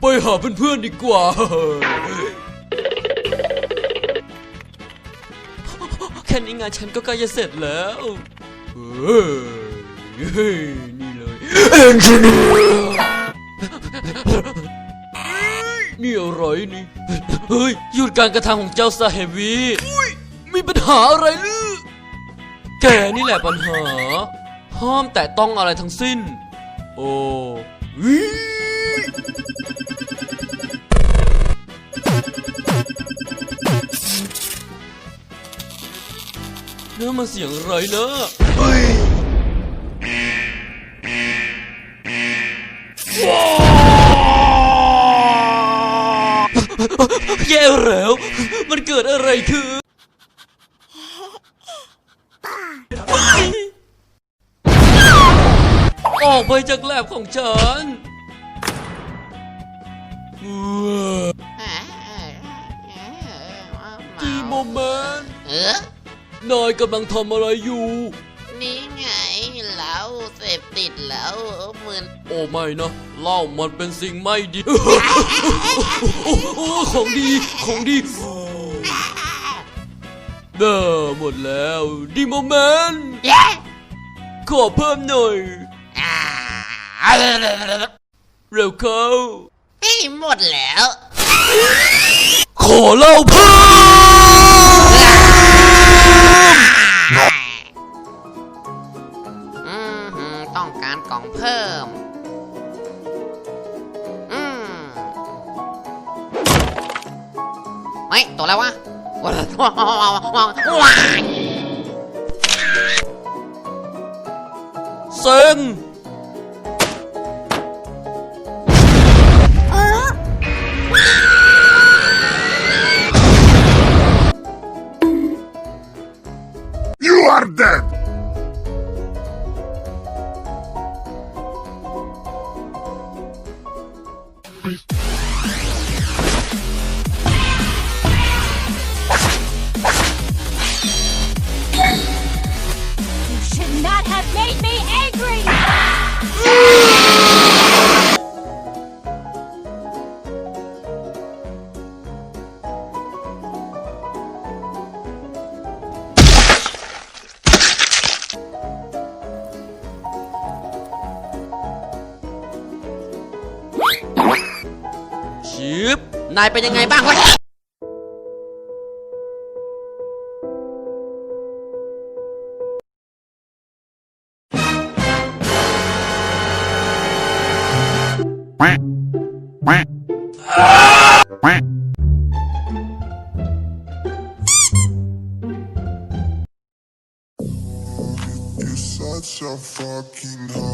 ไปหาเพื่อนๆดีกว่า แค่นี้งานฉันก็ใกล้จะเสร็จแล้วเฮ้ยเฮ้ยนี่เลยเอนจิเนียร์นี่อะไรนี่ เฮ้ยหยุดการกระทำของเจ้าซาเฮวีมีปัญหาอะไรหรือแกนี่แหละปัญหา ห้ามแต่ต้องอะไรทั้งสิ้น โอ้วิ นั่นมันเสียงอะไรเนอะแย่แล้ว มันเกิดอะไรขึ้นออกไปจากแลบของฉัน กี่โมเมนต์ เออ นายกำลังทำอะไรอยู่ นี่ไงเหล้าเสพติดแล้วมึนโอ้ไม่นะเหล้ามันเป็นสิ่งไม่ดีโอ้โอ้ของดีของดีเด้อหมดแล้วดีโมเมนต์เย้ขอเพิ่มหน่อยอ่าเร็วเข้า เฮ้ยหมดแล้ว ขอเหล้าเพิ่ม ต้องการกล่องเพิ่ม อืมเฮ้ยตัวแล้ววะว้าวว้าวว้าวเซ็ง ชิปนายเป็นยังไงบ้างวะ Quack. Quack. Quack. You're such a fucking hoe.